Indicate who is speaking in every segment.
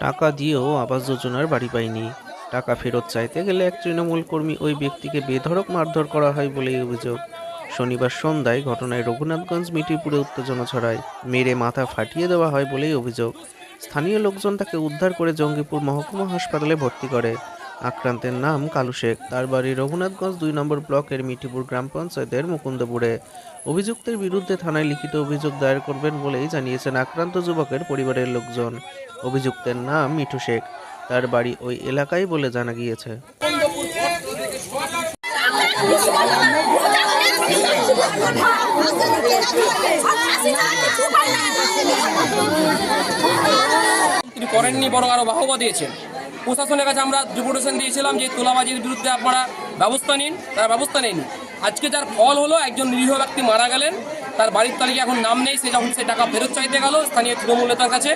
Speaker 1: টাকা
Speaker 2: দিয়েও আবাস যোজনার বাড়ি পায়নি। টাকা ফেরত চাইতে গেলে এক তৃণমূল কর্মী ওই ব্যক্তিকে বেধড়ক মারধর করা হয় বলেই অভিযোগ। শনিবার সন্ধ্যায় ঘটনায় রঘুনাথগঞ্জ মিটিপুরে উত্তেজনা ছড়ায়। মেরে মাথা ফাটিয়ে দেওয়া হয় বলেই অভিযোগ। স্থানীয় লোকজন তাকে উদ্ধার করে জঙ্গিপুর মহকুমা হাসপাতালে ভর্তি করে। আক্রান্তের নাম কালু শেখ। তার বাড়ি রঘুনাথগঞ্জ দুই নম্বর ব্লকের মিঠিপুর গ্রাম পঞ্চায়েতের মুকুন্দপুরে। অভিযুক্তের বিরুদ্ধে থানায় লিখিত অভিযোগ দায়ের করবেন বলেই জানিয়েছেন আক্রান্ত যুবকের পরিবারের লোকজন। অভিযুক্তের নাম মিঠু শেখ। তার বাড়ি ওই এলাকায় বলে জানা গিয়েছে।
Speaker 3: তিনি করেননি, বরং আরও বাহবা দিয়েছেন। প্রশাসনের কাছে আমরা ডিপুটেশন দিয়েছিলাম যে তোলাবাজির বিরুদ্ধে আপনারা ব্যবস্থা নিন, তারা ব্যবস্থা নেয়নি। আজকে যার ফল হলো, একজন নিরীহ ব্যক্তি মারা গেলেন, তার বাড়ির তালিকা এখন নাম নেই, সে যখন সে টাকা ফেরত চাইতে গেল, স্থানীয় তৃণমূল নেতার কাছে,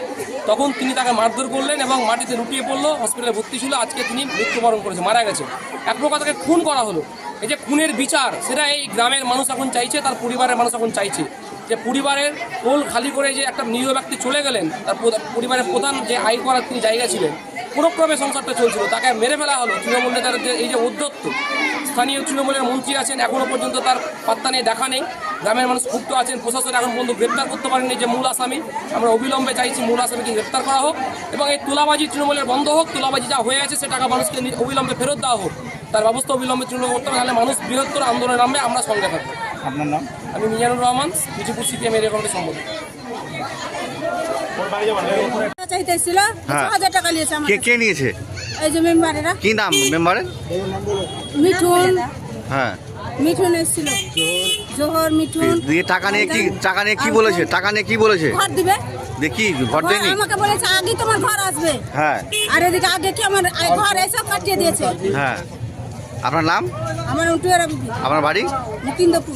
Speaker 3: তখন তিনি তাকে মারধর করলেন এবং মাটিতে লুটিয়ে পড়ল, হসপিটালে ভর্তি ছিল, আজকে তিনি মৃত্যুবরণ করেছে মারা গেছে। এক প্রকার তাকে খুন করা হলো। এই যে খুনের বিচার, সেটা এই গ্রামের মানুষ এখন চাইছে, তার পরিবারের মানুষ এখন চাইছে। যে পরিবারের কোল খালি করে যে একটা নিরীহ ব্যক্তি চলে গেলেন, তার পরিবারের প্রধান যে আয় করার তিনি জায়গা ছিলেন পুরোক্রমে সংসারটা চলছিল তাকে মেরে ফেলা হলো তৃণমূল নেতার যে এই যে উদ্যত্ত স্থানীয় তৃণমূলের মন্ত্রী আছেন এখনও পর্যন্ত তার পাত্তা নেই দেখা নেই। গ্রামের মানুষ ক্ষুব্ধ আছেন প্রশাসন এখন পর্যন্ত গ্রেপ্তার করতে পারেনি যে মূল আসামি। আমরা অবিলম্বে চাইছি মূল আসামিকে গ্রেপ্তার করা হোক এবং এই তুলাবাজি তৃণমূলের বন্ধ হোক তুলাবাজি যা হয়ে আছে সে টাকা মানুষকে অবিলম্বে ফেরত দেওয়া হোক। তার ব্যবস্থা অবিলম্বে তৃণমূল করতে হবে তাহলে মানুষ বৃহত্তর আন্দোলনে নামবে আমরা সঙ্গে থাকব।
Speaker 4: আপনার নাম?
Speaker 3: আমি মিজানুর রহমান বিজেপুর সিপিএম এরিয়া কমিটির সম্পাদক।
Speaker 5: চাইতেছিল
Speaker 4: হ্যাঁ।
Speaker 5: হাজার টাকা নিয়েছে
Speaker 4: কে কে নিয়েছে?
Speaker 5: এই যে মেম্বারেরা।
Speaker 4: কি নাম মেম্বারের?
Speaker 5: মিঠুন।
Speaker 4: হ্যাঁ।
Speaker 5: মিঠুন এসেছিল। জোহর মিঠুন।
Speaker 4: দিয়ে টাকা নিয়ে কি টাকা নিয়ে কি বলেছে? টাকা নিয়ে কি বলেছে?
Speaker 5: ঘর দিবে।
Speaker 4: দেখি ঘর
Speaker 5: ঘর-
Speaker 4: দেয়নি?
Speaker 5: আমাকে বলেছে আগে তোমার ঘর আসবে।
Speaker 4: হ্যাঁ।
Speaker 5: আর এদিকে আগে কি আমার ঘর এসে কাটিয়ে দিয়েছে।
Speaker 4: হ্যাঁ। আপনার নাম?
Speaker 5: আমার বিবি।
Speaker 4: আপনার বাড়ি?
Speaker 5: মুকিন্দপুর